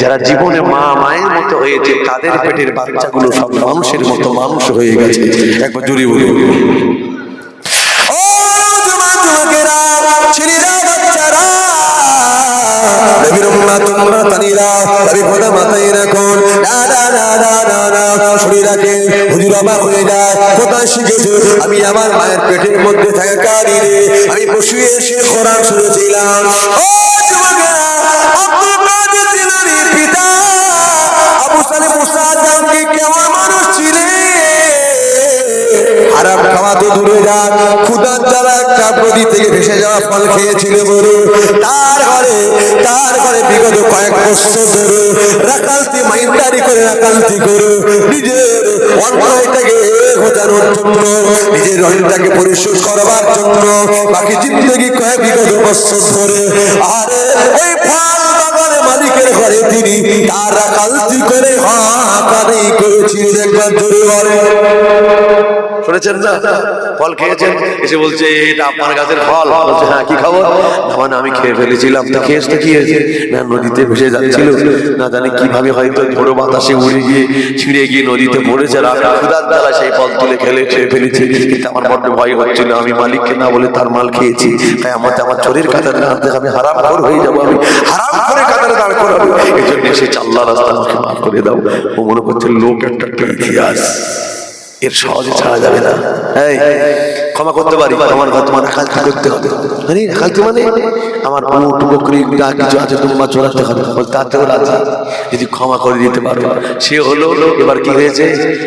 যারা জীবনে মা, মায়ের মতো হয়েছে, তাদের পেটের বাচ্চাগুলো সব মানুষের মতো মানুষ হয়ে গেছে। একবার জুড়ে বলি আমি আমার মায়ের পেটের মধ্যে থাকাকারী রে আমি বসে এসে করার শুনেছিলাম। ও যাক ক্ষুদার জ্বালা একটা নদী থেকে ভেসে যাওয়া ফল খেয়েছিল বলে তার ঘরে তার ঘরে বিগত কয়েক বছর ধরে রাকালতি মাইন্দারি করে রাকালতি করে নিজের অন্যায়টাকে ঘটানোর জন্য, নিজের রহিমটাকে পরিশোধ করবার জন্য, বাকি জিন্দগি কয়েক বিগত বছর ধরে। আরে, ওই ফল ঘরে তিনি তার রাকালতি করে বলে। শুনেছেন না? ফল খেয়েছেন? এসে বলছে, এটা গাছের ফল। বলছে হ্যাঁ কি আমি খেয়ে ফেলেছিলাম। তো খেয়েছ তো কি? হয়েছে। না নদীতে ভেসে যাচ্ছিল। না জানি কীভাবে হয়তো ঝোড়ো বাতাসে উড়ে গিয়ে, ছিঁড়ে গিয়ে নদীতে পড়েছে। আর আমি ক্ষুদার দ্বারা সেই ফল তুলে খেলে খেয়ে ফেলেছি। কিন্তু আমার বড্ড ভয় হচ্ছিল। আমি মালিককে না বলে তার মাল খেয়েছি। তাই আমার আমার চোরের কাতারে আমি হারাম হয়ে যাব আমি। হারাম করে কাতারে দাঁড় করাবো এই জন্য সে চাল্লা রাস্তা আমাকে মাফ করে দাও। ও মনে করছে লোক একটা ইতিহাস এর সহজে ছাড়া যাবে না। ক্ষমা করতে পারি। আমার ঘর তোমার একালতি করতে হবে। মানে মানে? আমার উট বকরি যা কিছু আছে তোমার চোরাতে হবে বল তাতেও রাজি। যদি ক্ষমা করে দিতে পারো। সে হলো এবার কি হয়েছে?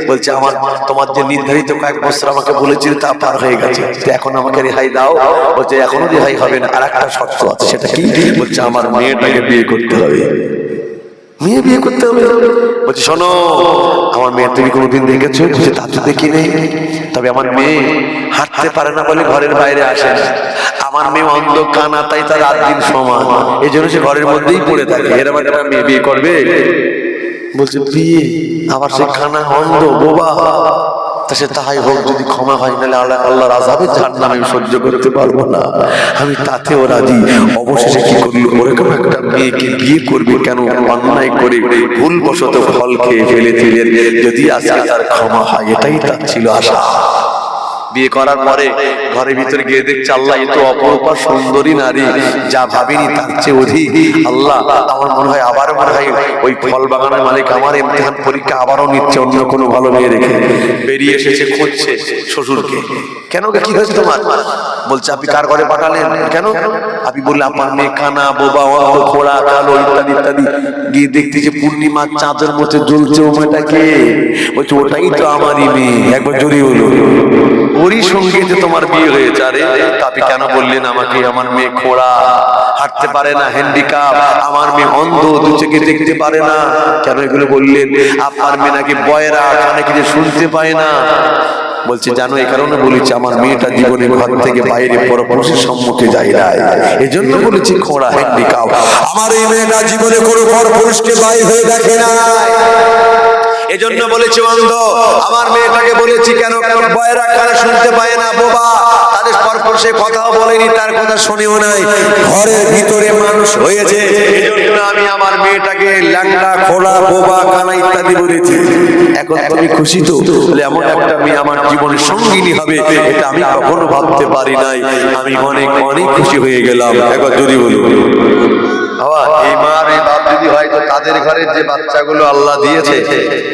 বলছে আমার তোমার যে নির্ধারিত কয়েক বছর আমাকে বলেছিল তা পার হয়ে গেছে। এখন আমাকে রেহাই দাও। বলছে এখনও রেহাই হবে না। আর একটা শর্ত আছে সেটা কি? বলছে আমার মেয়েটাকে বিয়ে করতে হবে। মেয়ে বিয়ে করতে হবে। বলছি, শোনো, আমার মেয়ে তুমি কোনোদিন দেখেছ? বলছে, তা তো দেখি নেই। তবে আমার মেয়ে হাঁটতে পারে না বলে ঘরের বাইরে আসে আমার মেয়ে অন্ধ কানা তাই তার রাত দিন সমান। এই জন্য সে ঘরের মধ্যেই পড়ে থাকে। এরকম একটা মেয়ে বিয়ে করবে? বলছে, বিয়ে? আবার সে কানা অন্ধ, বোবা। তা সে তাহাই হোক, যদি ক্ষমা হয়, নাহলে আল্লাহ আল্লাহর আজাবে যার নামে আমি সহ্য করতে পারব না। আমি তাতেও রাজি। অবশেষে কি করল ওরকম একটা মেয়েকে বিয়ে করবে কেন? অন্যায় করে ভুল বশত ফল খেয়ে ফেলেছিলেন। যদি আজকে তার ক্ষমা হয়, এটাই তার ছিল আশা। বিয়ে করার পরে ঘরের ভিতরে গিয়ে দেখছে আল্লাহ তো অপরূপা সুন্দরী নারী, যা ভাবিনি তার চেয়ে অধিক। আল্লাহ, আমার মনে হয় আবার মনে হয় ওই ফল বাগানের মালিক আমার ইমতিহান পরীক্ষা আবারও নিচ্ছে অন্য কোনো ভালো মেয়ে রেখে। বেরিয়ে এসেছে, খুঁজছে শ্বশুরকে। কেন কি হয়েছে তোমার? বলছে, আপনি কার ঘরে পাঠালেন? কেন? আপনি বললে আমার মেয়ে কানা, বোবা খোড়া, কালো, ইত্যাদি ইত্যাদি। গিয়ে দেখতে যে পূর্ণিমার চাঁদের মধ্যে জ্বলছে ও মেয়েটাকে বলছে, ওটাই তো আমারই মেয়ে। একবার জড়িয়ে হলো। ওরই যে তোমার বিয়ে হয়েছে, আরে আপনি কেন বললেন আমাকে? আমার মেয়ে খোড়া, হাঁটতে পারে না হ্যান্ডিকাপ আমার মেয়ে অন্ধ, দু চোখে দেখতে পারে না। কেন এগুলো বললেন? আপনার মেয়ে নাকি বয়রা, কানে কিছু শুনতে পায় না। বলছে, জানো, এই কারণে বলেছি, আমার মেয়েটা জীবনে ঘর থেকে বাইরে পরপুরুষের সম্মুখে যায় না এই জন্য বলেছি, খোড়া হ্যান্ডিকাপ আমার এই মেয়েটা জীবনে কোনো পর পুরুষকে বাই হয়ে দেখে না এজন্য বলেছি, অন্ধ, আমার মেয়েটাকে বলেছি কেন কেন বয়রা কানে শুনতে পায় না বোবা। তাদের পরপর সে কথাও বলেনি, তার কথা শুনেও নাই। ঘরের ভিতরে মানুষ হয়েছে, এজন্য আমি আমার মেয়েটাকে ল্যাংড়া, খোলা, বোবা, কানা ইত্যাদি বলেছি। এখন তুমি খুশি তো? বলে, এমন একটা মেয়ে আমার জীবনের সঙ্গিনী হবে, এটা আমি কখনো ভাবতে পারি নাই। আমি অনেক অনেক খুশি হয়ে গেলাম। একবার যদি বলি। বাবা, এই মা আর এই বাপ যদি হয় তো তাদের যে বাচ্চাগুলো আল্লাহ দিয়েছে,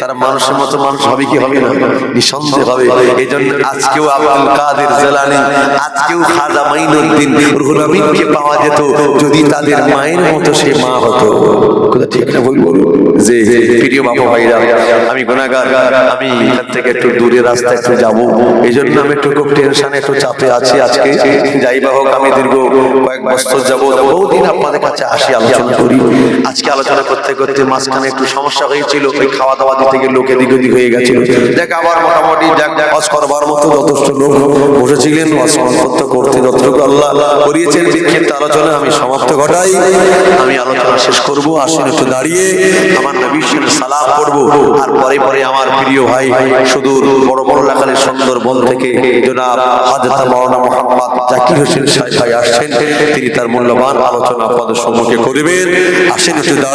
তারা মানুষের মতো মানুষ হবে কি হবে না? নিঃসন্দেহ হবে। এই জন্য আজকেও আব্দুল কাদের জেলানি আজকেও খাজা মাইনুদ্দিন রুহুল আমিনকে পাওয়া যেত, যদি তাদের মায়ের মতো সে মা হতো। কথা ঠিক না বলব যে প্রিয় ভাইরা, আমি গুণাগার আমি এখান থেকে একটু দূরে রাস্তা একটু যাব। এই জন্য আমি একটু খুব টেনশনে, একটু চাপে আছি আজকে। যাই বা হোক, আমি দীর্ঘ কয়েক বছর যাব বহুদিন আপনাদের কাছে আসি, আলোচনা করি। আজকে আলোচনা করতে করতে মাঝখানে একটু সমস্যা হয়েছিল, ওই খাওয়া দাওয়া দিতে গিয়ে লোকে দিক ওদিক হয়ে গেছিল। দেখ, আবার মোটামুটি হজ করবার মতো যথেষ্ট লোক বসেছিলেন করতে যতটুকু আল্লাহ করিয়েছেন, বিক্ষিপ্ত আলোচনা আমি সমাপ্ত ঘটাই। আমি আলোচনা শেষ করব, আসুন একটু দাঁড়িয়ে। আমার নবীর সালাম করব আর পরে পরে আমার প্রিয় ভাই সুদূর বড় বড় লাগানের সুন্দর বল থেকে তিনি তার মূল্যবান আলোচনা আপনাদের সম্মুখে করবেন। আসেন একটু দাঁড়িয়ে।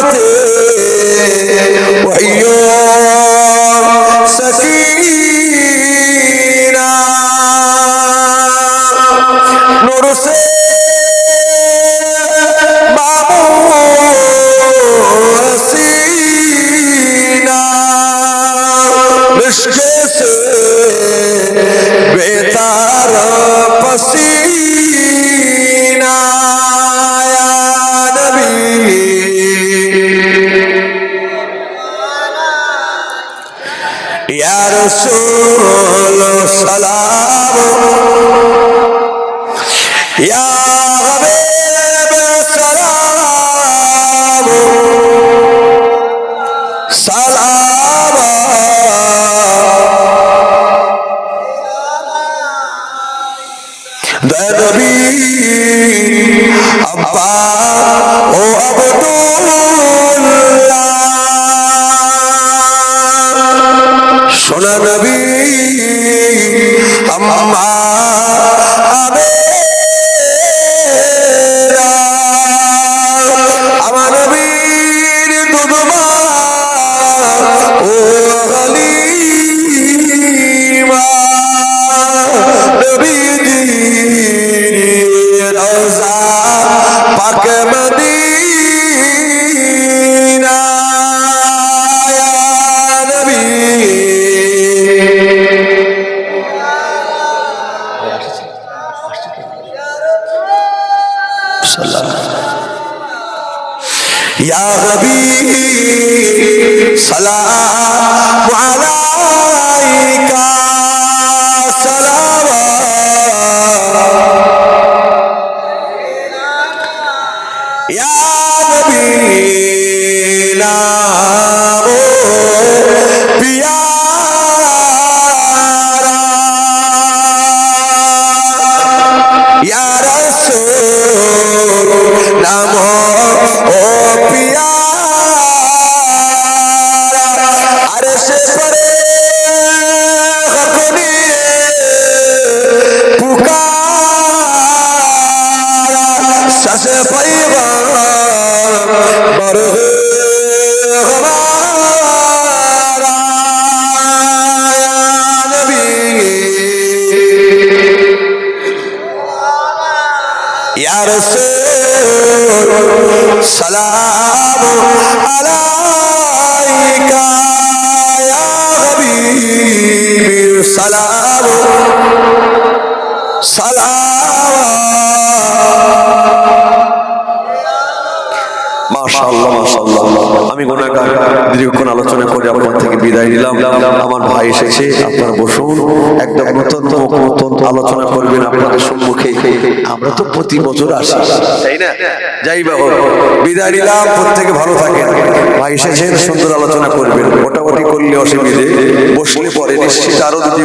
भारत ইয়া রাসূল সালাম। ইয়া হাবিব সালাম। সালাম। দরবি আব্বা নবী يا غبي سلام عليك سلام يا نبي رسول سلام দীর্ঘক্ষণ আলোচনা করে আপনার থেকে বিদায় নিলাম। আমার ভাই এসেছে, আপনারা বসুন। একদম নতুন নতুন আলোচনা করবেন আপনাদের সম্মুখে। আমরা তো প্রতি বছর আসি, তাই না? যাই বা বিদায় নিলাম, প্রত্যেকে ভালো থাকেন। ভাই এসেছেন, সুন্দর আলোচনা করবেন। মোটামুটি করলে অসুবিধে, বসলে পরে নিশ্চিত আরও যদি